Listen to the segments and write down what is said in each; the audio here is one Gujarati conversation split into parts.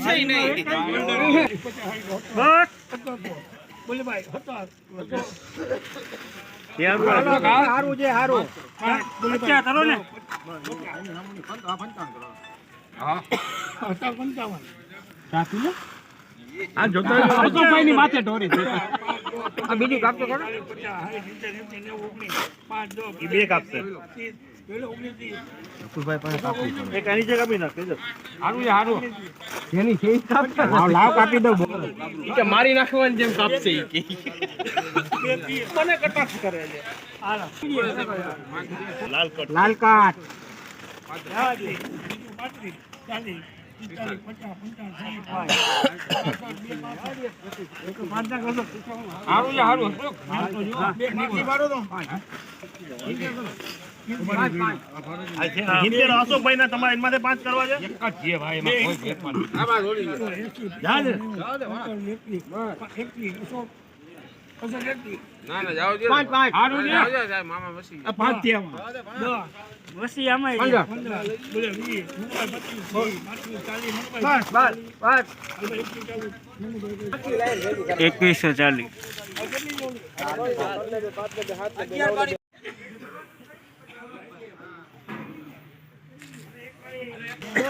આપશે નહીં. બસ. બોલે ભાઈ હતા સારું છે કરો ને. આ જોતો ની માથે ઢોરી આ કાપતો કરો. બે કાપશે. એક આની જગ્યા કાપી નાખ સારું છે સારું જેની છે ઈ કાપતો લાવ લાવ કાપી દઉં ઈ કે મારી નાખવાની જેમ કાપશે ઈ કે મને કટાક્ષ કરે છે લાલ કટ લાલ કાટ સારું છે સારું હિંતેર અશોકભાઈ ના તમારે એમાં પાંચ કરવા છે એક જ છે ભાઈ એમાં કોઈ એકવીસો નથી. ના ના જાઓ પાંચ પાંચ સારું છે જાઓ જાઓ મામા બસી આ પાંચ છે આમાં વસી આમાં પંદર. બોલે વીસ, મુંબઈ પચીસ, ત્રીસ, પાંત્રીસ, ચાલીસ, મુંબઈ બસ બસ બસ એકવીસો ચાલીસ એટલે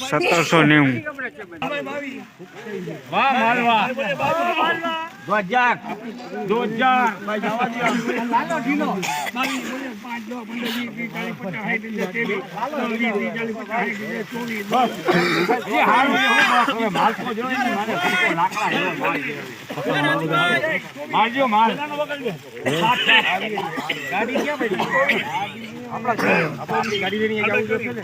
સત્તરસો નેવું વાહ મારવા ધ્વજા ધ્વજા ભાઈ જવા દો એ હારું છે, હું બસ હવે માલ ગાડી ક્યાં પડી? આપણા છે. આપણે આપણી ગાડી લઈને જવું જોઈશે ને?